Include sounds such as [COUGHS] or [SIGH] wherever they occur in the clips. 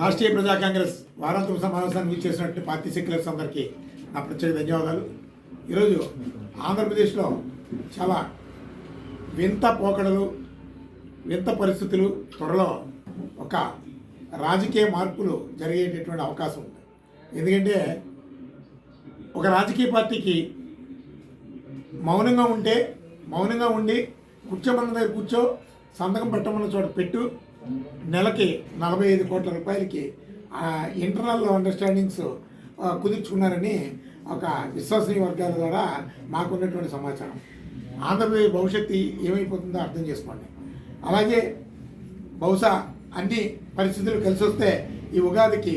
రాష్ట్రీయ ప్రజా కాంగ్రెస్ వారాంతర సమావేశాన్ని చేసినటువంటి పార్టీ సెక్యులర్స్ అందరికీ నా ప్రత్యేక ధన్యవాదాలు. ఈరోజు ఆంధ్రప్రదేశ్లో చాలా వింత పోకడలు వింత పరిస్థితులు త్వరలో ఒక రాజకీయ మార్పులు జరిగేటటువంటి అవకాశం ఉంది. ఎందుకంటే ఒక రాజకీయ పార్టీకి మౌనంగా ఉంటే మౌనంగా ఉండి కూర్చోమన్న దగ్గర కూర్చో సంతకం పెట్టమన్న చోట పెట్టు నెలకి నలభై ఐదు కోట్ల రూపాయలకి ఇంటర్నల్ అండర్స్టాండింగ్స్ కుదుర్చుకున్నారని ఒక విశ్వసనీయ వర్గాల ద్వారా మాకున్నటువంటి సమాచారం. ఆంధ్రప్రదేశ్ భవిష్యత్తు ఏమైపోతుందో అర్థం చేసుకోండి. అలాగే బహుశా అన్ని పరిస్థితులు కలిసి వస్తే ఈ ఉగాదికి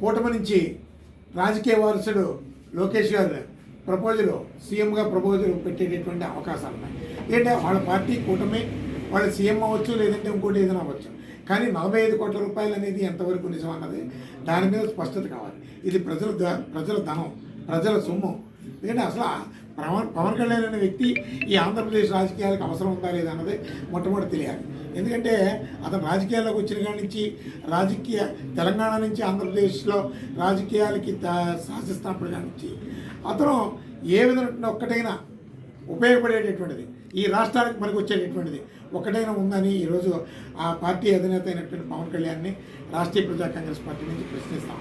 కూటమి నుంచి రాజకీయ వారసుడు లోకేష్ గారు ప్రపోజల్ సీఎంగా ప్రపోజల్ పెట్టేటటువంటి అవకాశాలు ఉన్నాయి. ఏంటంటే వాళ్ళ పార్టీ కూటమి వాళ్ళు సీఎం అవ్వచ్చు లేదంటే ఇంకోటి ఏదైనా అవ్వచ్చు. కానీ నలభై ఐదు కోట్ల రూపాయలు అనేది ఎంతవరకు నిజం అన్నది దాని మీద స్పష్టత కావాలి. ఇది ప్రజల ద- ప్రజల ధనం ప్రజల సొమ్ము. ఎందుకంటే అసలు పవన్ పవన్ కళ్యాణ్ అనే వ్యక్తి ఈ ఆంధ్రప్రదేశ్ రాజకీయాలకు అవసరం ఉందా లేదా అన్నది మొట్టమొదటి తెలియాలి. ఎందుకంటే అతను రాజకీయాల్లోకి వచ్చిన కాడి నుంచి రాజకీయ తెలంగాణ నుంచి ఆంధ్రప్రదేశ్లో రాజకీయాలకి తా- శాసిస్తున్నప్పటి కాడి నుంచి. అతను ఏ విధమైన ఒక్కటైనా ఉపయోగపడేటటువంటిది. ఈ రాష్ట్రానికి మనకు వచ్చేటటువంటిది ఒకటైనా ఉందని ఈరోజు ఆ పార్టీ అధినేత అయినటువంటి పవన్ కళ్యాణ్ని రాష్ట్రీయ ప్రజా కాంగ్రెస్ పార్టీ నుంచి ప్రశ్నిస్తాం.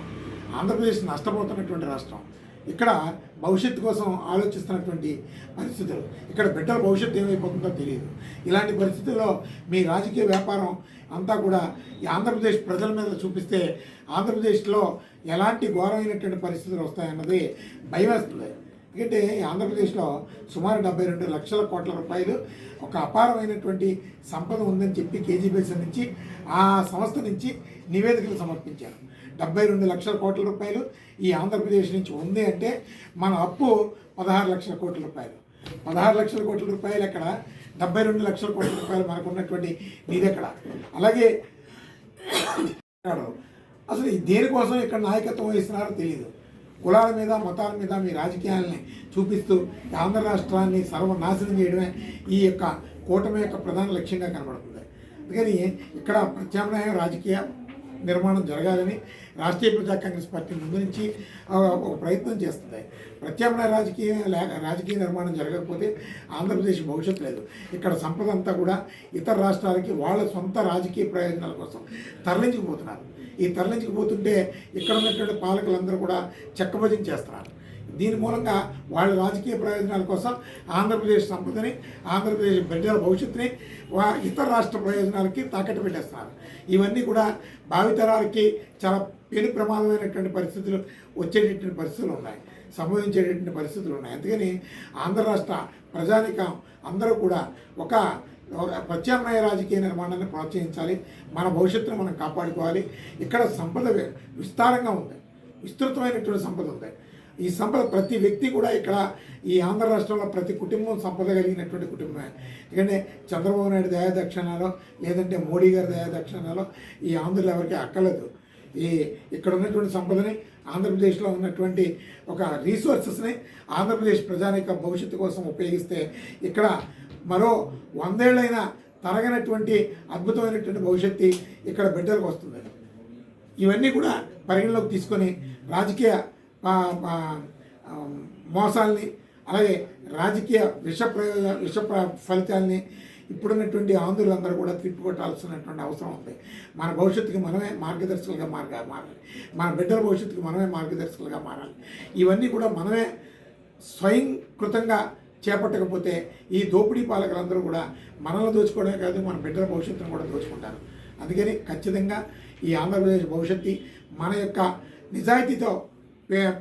ఆంధ్రప్రదేశ్ నష్టపోతున్నటువంటి రాష్ట్రం. ఇక్కడ భవిష్యత్తు కోసం ఆలోచిస్తున్నటువంటి పరిస్థితులు. ఇక్కడ బిడ్డల భవిష్యత్తు ఏమైపోతుందో తెలియదు. ఇలాంటి పరిస్థితుల్లో మీ రాజకీయ వ్యాపారం అంతా కూడా ఈ ఆంధ్రప్రదేశ్ ప్రజల మీద చూపిస్తే ఆంధ్రప్రదేశ్లో ఎలాంటి ఘోరమైనటువంటి పరిస్థితులు వస్తాయన్నది భయం వేస్తుంది ఎందుకంటే ఈ ఆంధ్రప్రదేశ్లో సుమారు డెబ్బై రెండు లక్షల కోట్ల రూపాయలు ఒక అపారమైనటువంటి సంపద ఉందని చెప్పి కేజీబీఎస్ నుంచి ఆ సంస్థ నుంచి నివేదికలు సమర్పించారు. డెబ్బై రెండు లక్షల కోట్ల రూపాయలు ఈ ఆంధ్రప్రదేశ్ నుంచి ఉంది అంటే మన అప్పు పదహారు లక్షల కోట్ల రూపాయలు. పదహారు లక్షల కోట్ల రూపాయలు ఎక్కడ? డెబ్బై రెండు లక్షల కోట్ల రూపాయలు మనకు ఉన్నటువంటి నిధి ఎక్కడ? అలాగే [COUGHS] అసలు దేనికోసం ఇక్కడ నాయకత్వం వహిస్తున్నారో తెలియదు కులాల మీద మతాల మీద మీ రాజకీయాలని చూపిస్తూ ఆంధ్ర రాష్ట్రాన్ని సర్వనాశనం చేయడమే ఈ యొక్క కూటమి యొక్క ప్రధాన లక్ష్యంగా కనబడుతుంది. అందుకని ఇక్కడ ప్రత్యామ్నాయ రాజకీయ నిర్మాణం జరగాలని రాష్ట్రీయ ప్రజా కాంగ్రెస్ పార్టీ ముందు నుంచి ఒక ప్రయత్నం చేస్తుంది. ప్రత్యామ్నాయ రాజకీయ రాజకీయ నిర్మాణం జరగకపోతే ఆంధ్రప్రదేశ్ భవిష్యత్తు లేదు. ఇక్కడ సంపద అంతా కూడా ఇతర రాష్ట్రాలకి వాళ్ళ సొంత రాజకీయ ప్రయోజనాల కోసం తరలించుకుపోతున్నారు. ఈ తరలించుకుపోతుంటే ఇక్కడ ఉన్నటువంటి పాలకులందరూ కూడా చెక్కబదింగ్ చేస్తున్నారు. దీని మూలంగా వాళ్ళ రాజకీయ ప్రయోజనాల కోసం ఆంధ్రప్రదేశ్ సంపదని ఆంధ్రప్రదేశ్ బిడ్డల భవిష్యత్తుని వా ఇతర రాష్ట్ర ప్రయోజనాలకి తాకట్టు పెట్టేస్తున్నారు. ఇవన్నీ కూడా భావితరాలకి చాలా పెను ప్రమాదమైనటువంటి పరిస్థితులు వచ్చేటటువంటి పరిస్థితులు ఉన్నాయి. సంభవించేటటువంటి పరిస్థితులు ఉన్నాయి. అందుకని ఆంధ్ర రాష్ట్ర ప్రజానికం అందరూ కూడా ఒక ప్రత్యామ్నాయ రాజకీయ నిర్మాణాన్ని ప్రోత్సహించాలి. మన భవిష్యత్తును మనం కాపాడుకోవాలి. ఇక్కడ సంపద విస్తారంగా ఉంది. విస్తృతమైనటువంటి సంపద ఉంది. ఈ సంపద ప్రతి వ్యక్తి కూడా ఇక్కడ ఈ ఆంధ్ర రాష్ట్రంలో ప్రతి కుటుంబం సంపద కలిగినటువంటి కుటుంబమే. ఎందుకంటే చంద్రబాబు నాయుడు దయా దక్షిణాలో లేదంటే మోడీ గారి దయాదక్షిణాలో ఈ ఆంధ్రులు ఎవరికి అక్కలేదు ఈ ఇక్కడ ఉన్నటువంటి సంపదని ఆంధ్రప్రదేశ్లో ఉన్నటువంటి ఒక రీసోర్సెస్ని ఆంధ్రప్రదేశ్ ప్రజానిక భవిష్యత్తు కోసం ఉపయోగిస్తే ఇక్కడ మరో వందేళ్ళైనా తరగనటువంటి అద్భుతమైనటువంటి భవిష్యత్తు ఇక్కడ బిడ్డలకు వస్తుంది. ఇవన్నీ కూడా పరిగణలోకి తీసుకొని రాజకీయ మోసాల్ని అలాగే రాజకీయ విష ప్రయోజ విష ఫలితాలని ఫలితాల్ని ఇప్పుడున్నటువంటి ఆంధ్రులందరూ కూడా తిప్పికొట్టాల్సినటువంటి అవసరం ఉంది. మన భవిష్యత్తుకి మనమే మార్గదర్శకులుగా మార మారాలి మన బిడ్డల భవిష్యత్తుకి మనమే మార్గదర్శకులుగా మారాలి. ఇవన్నీ కూడా మనమే స్వయంకృతంగా చేపట్టకపోతే ఈ దోపిడీ పాలకులందరూ కూడా మనల్ని దోచుకోవడమే కాదు మన బిడ్డల భవిష్యత్తును కూడా దోచుకుంటారు. అందుకని ఖచ్చితంగా ఈ ఆంధ్రప్రదేశ్ భవిష్యత్తు మన యొక్క నిజాయితీతో వే-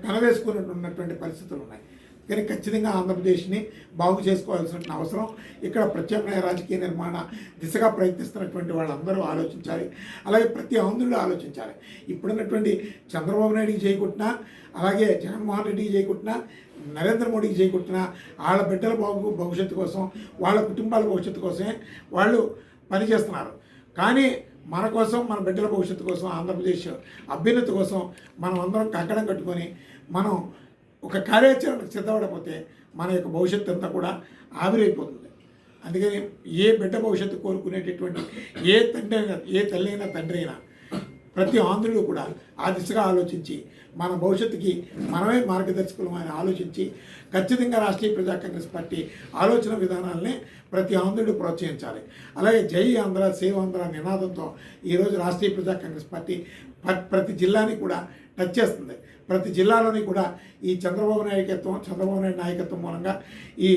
పరిస్థితులు ఉన్నాయి. కానీ ఖచ్చితంగా ఆంధ్రప్రదేశ్ని బాగు చేసుకోవాల్సిన అవసరం ఇక్కడ ప్రత్యామ్నాయ రాజకీయ నిర్మాణ దిశగా ప్రయత్నిస్తున్నటువంటి వాళ్ళందరూ ఆలోచించాలి. అలాగే ప్రతి ఆంధ్రుడు ఆలోచించాలి. ఇప్పుడున్నటువంటి చంద్రబాబు నాయుడికి చేయకుంటున్నా అలాగే జగన్మోహన్ రెడ్డికి చేయకుంటున్నా నరేంద్ర మోడీకి చేయకుంటున్నా వాళ్ళ బిడ్డల బాగు భవిష్యత్తు కోసం వాళ్ళ కుటుంబాల భవిష్యత్తు కోసమే వాళ్ళు పనిచేస్తున్నారు. కానీ మన కోసం మన బిడ్డల భవిష్యత్తు కోసం ఆంధ్రప్రదేశ్ అభ్యున్నతి కోసం మనం అందరం కంకణం కట్టుకొని మనం ఒక కార్యాచరణకు సిద్ధపడకపోతే మన యొక్క భవిష్యత్తు అంతా కూడా ఆవిరైపోతుంది. అందుకని ఏ బిడ్డ భవిష్యత్తు కోరుకునేటటువంటి ఏ తండ్రి అయినా ఏ తల్లి అయినా తండ్రి అయినా ప్రతి ఆంధ్రుడు కూడా ఆ దిశగా ఆలోచించి మన భవిష్యత్తుకి మనమే మార్గదర్శకులు అని ఆలోచించి ఖచ్చితంగా రాష్ట్రీయ ప్రజా కాంగ్రెస్ పార్టీ ఆలోచన విధానాలని ప్రతి ఆంధ్రుడు ప్రోత్సహించాలి. అలాగే జై ఆంధ్ర సేవ్ ఆంధ్ర నినాదంతో ఈరోజు రాష్ట్రీయ ప్రజా కాంగ్రెస్ పార్టీ ప్రతి జిల్లాని కూడా టచ్ చేస్తుంది. ప్రతి జిల్లాలోని కూడా ఈ చంద్రబాబు నాయకత్వం చంద్రబాబు నాయుడు నాయకత్వం మూలంగా ఈ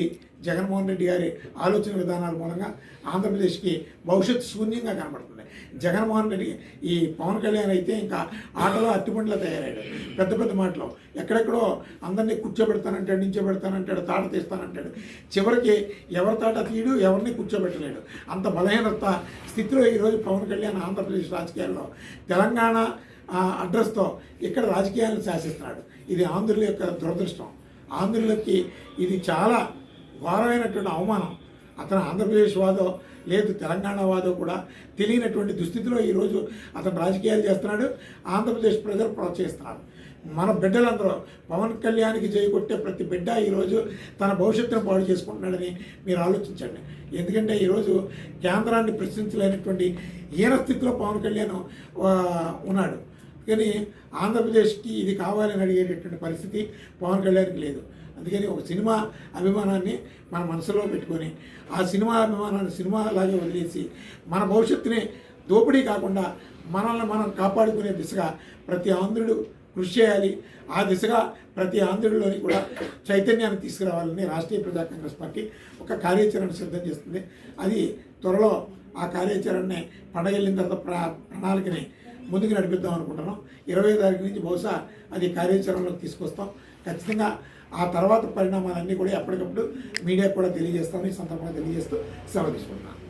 జగన్మోహన్ రెడ్డి గారి ఆలోచన విధానాల మూలంగా ఆంధ్రప్రదేశ్కి భవిష్యత్తు శూన్యంగా కనబడుతుంది. జగన్మోహన్ రెడ్డి ఈ పవన్ కళ్యాణ్ అయితే ఇంకా ఆటలో అట్టిపండ్ల తయారయ్యాడు. పెద్ద పెద్ద మాటలు. ఎక్కడెక్కడో అందరినీ కూర్చోబెడతానంటాడు నించోబెడతానంటాడు తాట తీస్తానంటాడు. చివరికి ఎవరి తాట తీయడు ఎవరిని కూర్చోబెట్టలేడు. అంత బలహీనత స్థితిలో ఈరోజు పవన్ కళ్యాణ్ ఆంధ్రప్రదేశ్ రాజకీయాల్లో. తెలంగాణ ఆ, అడ్రస్తో ఇక్కడ రాజకీయాలను శాసిస్తున్నాడు. ఇది ఆంధ్రుల యొక్క దురదృష్టం. ఆంధ్రులకి ఇది చాలా ఘోరమైనటువంటి అవమానం. అతను ఆంధ్రప్రదేశ్ వాదో లేదు తెలంగాణ వాదో కూడా తెలియనటువంటి దుస్థితిలో ఈరోజు అతను రాజకీయాలు చేస్తున్నాడు. ఆంధ్రప్రదేశ్ ప్రజలు ప్రోత్సహిస్తున్నారు. మన బిడ్డలందరూ పవన్ కళ్యాణ్కి కొట్టే ప్రతి బిడ్డ ఈరోజు తన భవిష్యత్తును పాడు చేసుకుంటున్నాడని మీరు ఆలోచించండి. ఎందుకంటే ఈరోజు కేంద్రాన్ని ప్రశ్నించలేనటువంటి హీన స్థితిలో పవన్ కళ్యాణ్ ఉన్నాడు. కానీ ఆంధ్రప్రదేశ్కి ఇది కావాలని అడిగేటటువంటి పరిస్థితి పవన్ కళ్యాణ్కి లేదు. అందుకని ఒక సినిమా అభిమానాన్ని మన మనసులో పెట్టుకొని ఆ సినిమా అభిమానాన్ని సినిమా అలాగే వదిలేసి మన భవిష్యత్తుని దోపిడీ కాకుండా మనల్ని మనం కాపాడుకునే దిశగా ప్రతి ఆంధ్రుడు కృషి చేయాలి. ఆ దిశగా ప్రతి ఆంధ్రుడిలోని కూడా చైతన్యాన్ని తీసుకురావాలని రాష్ట్రీయ ప్రజా కాంగ్రెస్ పార్టీ ఒక కార్యాచరణ సిద్ధం చేస్తుంది. అది త్వరలో ఆ కార్యాచరణని పండగ వెళ్ళిన తర్వాత ప్ర ప్రణాళికని ముందుకు నడిపిద్దాం అనుకుంటున్నాం. ఇరవై తారీఖు నుంచి బహుశా అది కార్యాచరణలోకి తీసుకొస్తాం. ఖచ్చితంగా ఆ తర్వాత పరిణామాలన్నీ కూడా ఎప్పటికప్పుడు మీడియాకు కూడా తెలియజేస్తామని ఈ సందర్భంగా తెలియజేస్తూ సెలవు తీసుకుంటున్నాను.